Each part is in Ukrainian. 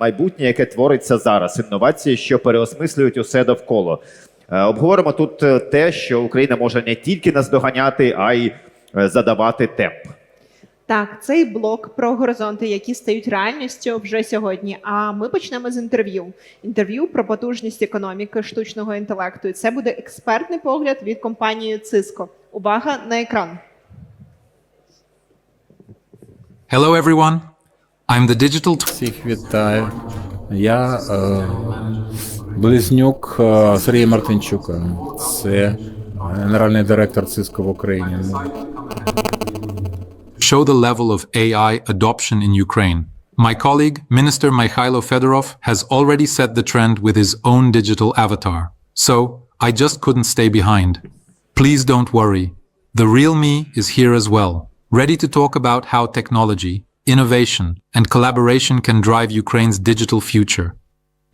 майбутнє, яке твориться зараз, інновації, що переосмислюють усе довкола. Е, Обговоримо тут е, те, що Україна може не тільки наздоганяти, а й е, задавати темп. Так, цей блок про горизонти, які стають реальністю вже сьогодні. А ми почнемо з інтерв'ю. Інтерв'ю про потужність економіки штучного інтелекту. І це буде експертний погляд від компанії Cisco. Увага на екран. Hello, everyone. I'm the digital tw- Всіх вітаю. Я е, близнюк е, Сергія Мартинчука. Це генеральний директор Cisco в Україні. show the level of AI adoption in Ukraine. My colleague, Minister Mikhailo Fedorov, has already set the trend with his own digital avatar. So, I just couldn't stay behind. Please don't worry. The real me is here as well, ready to talk about how technology, innovation, and collaboration can drive Ukraine's digital future.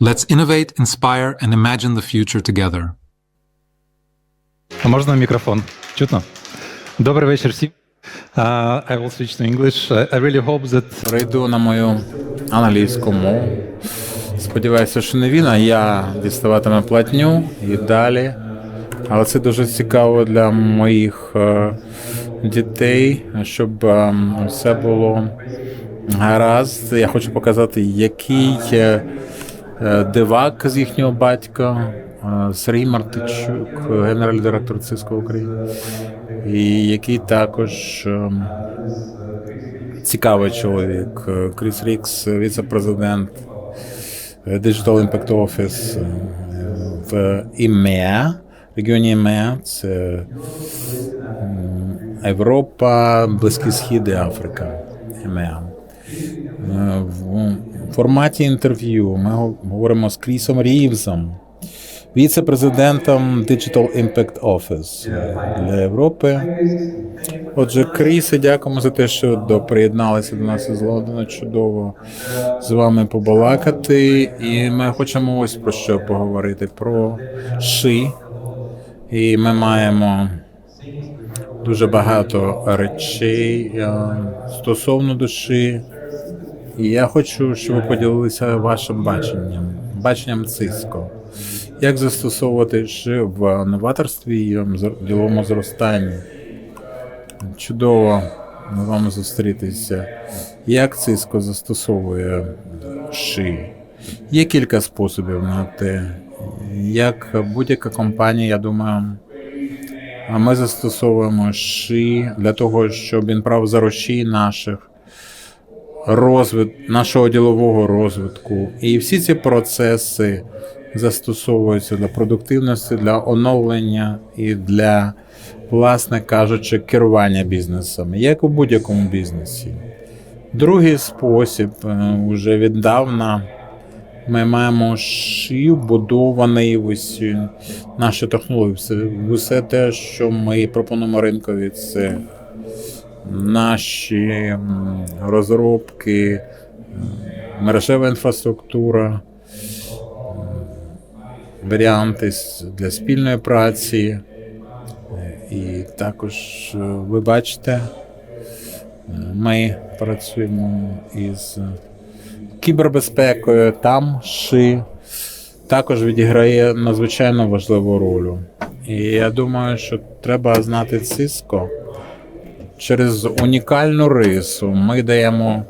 Let's innovate, inspire, and imagine the future together. А можна мікрофон? Чутно? Добрий вечір всім. Uh, I will switch to English. I really hope that Перейду на мою англійську мову. Сподіваюся, що не він, а я діставатиме платню і далі. Але це дуже цікаво для моїх е, дітей, щоб е, все було гаразд. Я хочу показати, який е, дивак з їхнього батька, е, Сергій Мартичук, генеральний директор Cisco України, і який також. е, цікавий чоловік. Е, Кріс Рікс, віце-президент Digital Impact Office в ІМЕА, регіоні ІМЕА. Це Європа, Близький Схід і Африка. ІМЕА. Е, В форматі інтерв'ю ми говоримо з Крісом Рівзом, віце-президентом Digital Impact Office для Європи. Отже, Крісе, дякуємо за те, що приєдналися до нас із Лондона. Чудово з вами побалакати. І ми хочемо ось про що поговорити: про ши. І ми маємо дуже багато речей е, стосовно душі. І я хочу, щоб ви поділилися вашим баченням, баченням Циско. Як застосовувати ши в новаторстві і діловому зростанні? Чудово з вами зустрітися. Як Cisco застосовує ши? Є кілька способів на те. Як будь-яка компанія, я думаю, а ми застосовуємо ши для того, щоб він прав за рушій наших розвит, нашого ділового розвитку. І всі ці процеси застосовуються для продуктивності, для оновлення і для, власне кажучи, керування бізнесом, як у будь-якому бізнесі. Другий спосіб е, уже віддавна. Ми маємо шив будований в усі наші технології. Все, все те, що ми пропонуємо ринкові, це наші розробки, мережева інфраструктура, варіанти для спільної праці. І також е, ви бачите, ми працюємо із кібербезпекою, там ши також відіграє надзвичайно важливу роль. І я думаю, що треба знати Cisco через унікальну рису. Ми даємо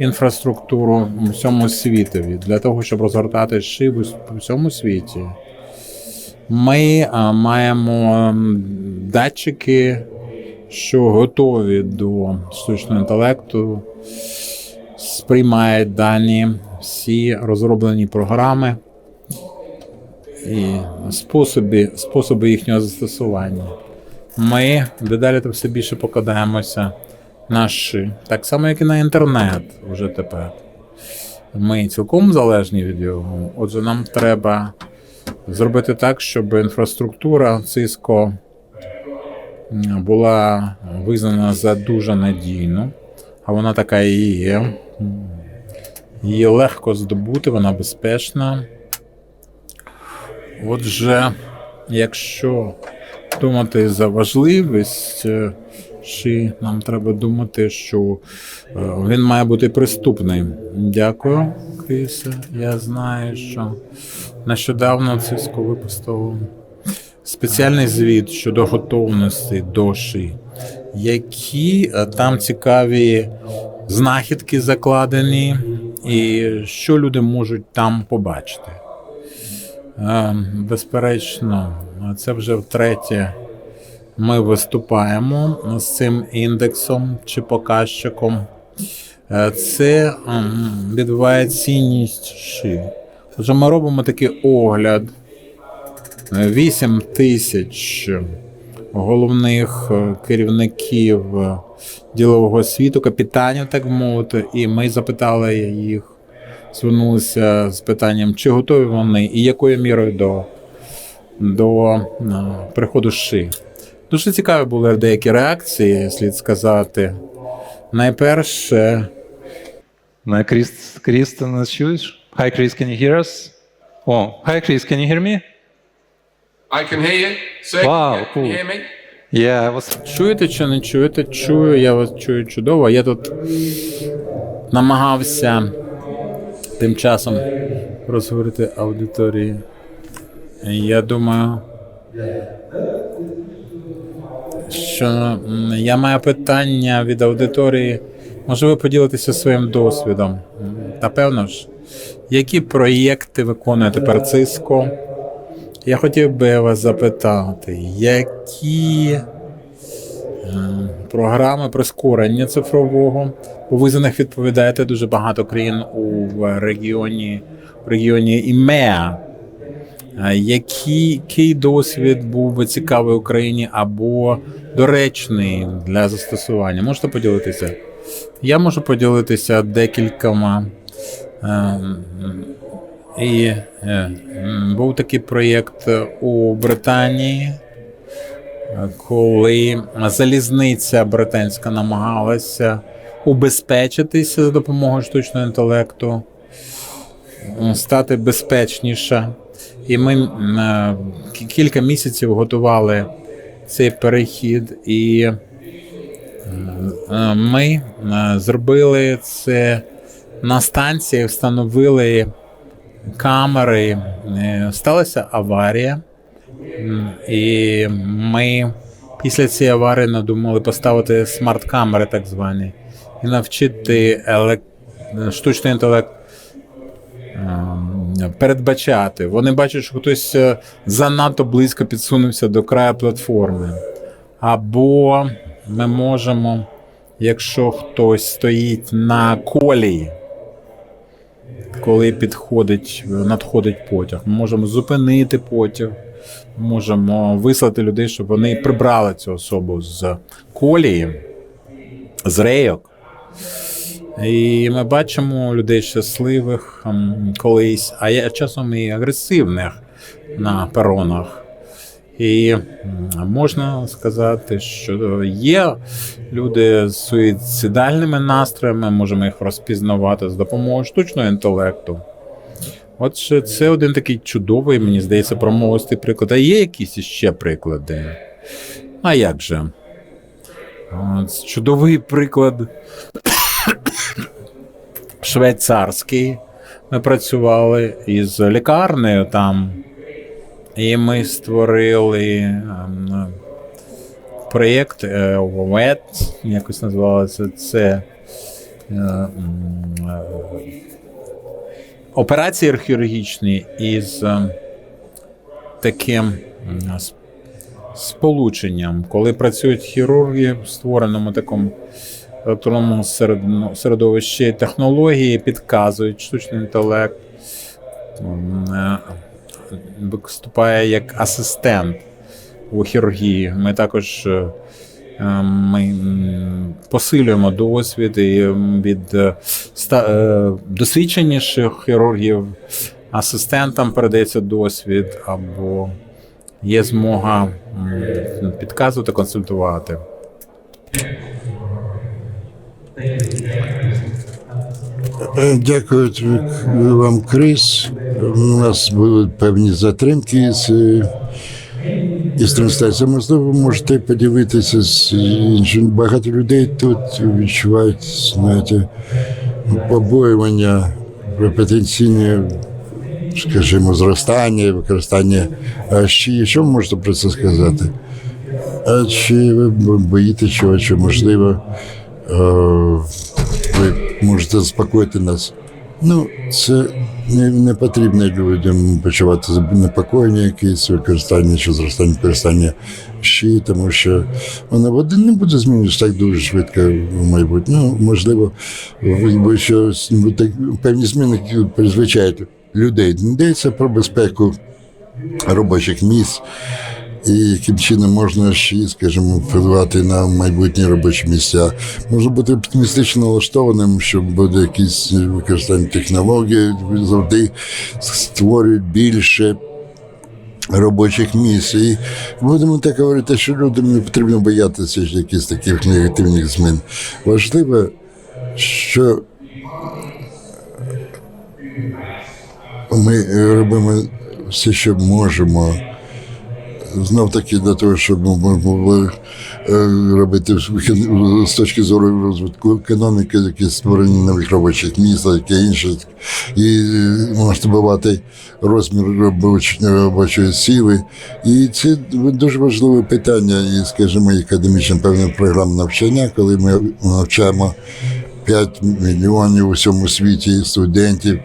інфраструктуру всьому світові для того, щоб розгортати ши в всьому світі. Ми маємо датчики, що готові до штучного інтелекту, сприймають дані, всі розроблені програми і способи, способи їхнього застосування. Ми дедалі то все більше покладаємося на ши. Так само, як і на інтернет вже тепер. Ми цілком залежні від його. Отже, нам треба зробити так, щоб інфраструктура Cisco була визнана за дуже надійну, а вона така і є. Її легко здобути, вона безпечна. Отже, якщо думати за важливість е, Ши, нам треба думати, що е, він має бути приступний. Дякую, Крісе. Я знаю, що нещодавно Циско випустив спеціальний звіт щодо готовності до ши. Які е, там цікаві знахідки закладені, і що люди можуть там побачити? Е, Безперечно, це вже втретє. Ми виступаємо з цим індексом чи показчиком. Е, Це відбуває цінність ши. Отже, ми робимо такий огляд. 8 тисяч головних е, керівників е, ділового світу, капітанів, так мовити, і ми запитали їх, звернулися з питанням, чи готові вони і якою мірою до, до е, приходу ши. Дуже цікаві були деякі реакції, слід сказати. Найперше, На Кріс, Кріс, ти нас чуєш? Hi, Chris, can you hear us? О, hi, Chris, can you hear me? I can hear you. Sir, Wow, can cool. you hear me? Yeah, I was чуєте чи не чуєте? Чую, я вас чую чудово. Я тут намагався тим часом розговорити аудиторії. Я думаю, що я маю питання від аудиторії. Може, ви поділитеся своїм досвідом? М, Та певно ж, які проєкти виконує тепер Циско? Я хотів би вас запитати, які е, програми прискорення цифрового, бо ви за них відповідаєте дуже багато країн у регіоні, в регіоні ІМЕА. Е, Який, який досвід був би цікавий Україні або доречний для застосування? Можете поділитися? Я можу поділитися декількома. Е, І е, був такий проєкт у Британії, коли залізниця британська намагалася убезпечитися за допомогою штучного інтелекту, стати безпечніше. І ми е, кілька місяців готували цей перехід, і е, ми зробили це на станції, встановили камери. Е, Сталася аварія, і ми після цієї аварії надумали поставити смарт-камери, так звані, і навчити елек... штучний інтелект ем, передбачати. Вони бачать, що хтось е, занадто близько підсунувся до краю платформи. Або ми можемо, якщо хтось стоїть на колії, коли підходить, надходить потяг, ми можемо зупинити потяг, можемо вислати людей, щоб вони прибрали цю особу з колії, з рейок. І ми бачимо людей щасливих ем, колись, а часом і агресивних на перонах. І можна сказати, що є люди з суїцидальними настроями, можемо їх розпізнавати з допомогою штучного інтелекту. Отже, це один такий чудовий, мені здається, промовистий приклад. А є якісь іще приклади? А як же? От, чудовий приклад швейцарський. Ми працювали із лікарнею там, і ми створили ем, проєкт е, WET, якось називалося це. е, е, Операції хірургічні із таким сполученням, коли працюють хірурги в створеному такому електронному ну, середовищі технології підказують штучний інтелект. Виступає як асистент у хірургії. Ми також е, е, ми посилюємо досвід і від е, досвідченіших хірургів асистентам передається досвід або є змога підказувати, консультувати. Дякую вам, Крис. У нас були певні затримки з е, із трансляції. Можливо, можете поділитися з іншими. Багато людей тут відчувають, знаєте, побоювання, потенційне, скажімо, зростання, використання. А ще що можете про це сказати? А чи ви боїте чого, чи можливо е, ви можете заспокоїти нас? Ну, це не, не потрібно людям почувати непокоєння якісь використання чи зростання використання щі, тому що вона води не буде змінюватися так дуже швидко в майбутньому. Ну, можливо, ви що ну, так, певні зміни призвичають людей. Йдеться про безпеку робочих місць. І яким чином можна ще, скажімо, впливати на майбутні робочі місця. Можна бути оптимістично налаштованим, що буде якісь використання технологій, завжди створюють більше робочих місць. І будемо так говорити, що людям не потрібно боятися якихось таких негативних змін. Важливо, що ми робимо все, що можемо знов таки для того, щоб ми могли е, робити з точки зору розвитку економіки, якісь створення нових робочих місць, таке інше, і е, масштабувати розмір робочої сили. І це дуже важливе питання, і, скажімо, академічна певна програма навчання, коли ми навчаємо 5 мільйонів у всьому світі студентів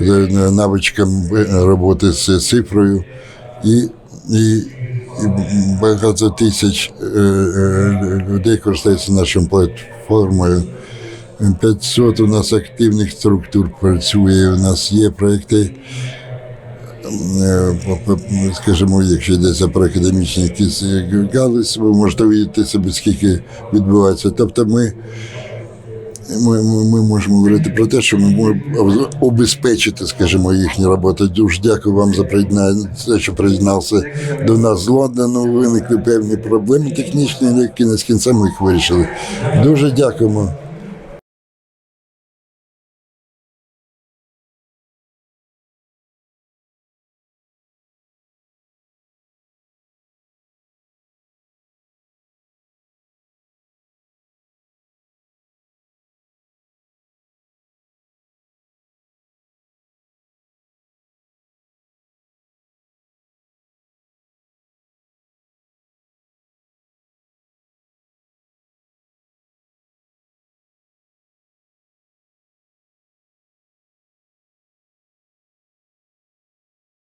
е, навичкам роботи з цифрою. І, і багато тисяч е, е, людей користуються нашою платформою. 500 у нас активних структур працює. У нас є проекти, е, скажімо, якщо йдеться про академічні галузь, ви можете уявити собі, скільки відбувається. Тобто ми ми, ми, можемо говорити про те, що ми можемо обезпечити, скажімо, їхню роботу. Дуже дякую вам за приєднання, що приєднався до нас з Лондону. Виникли певні проблеми технічні, які не з кінцем їх вирішили. Дуже дякуємо.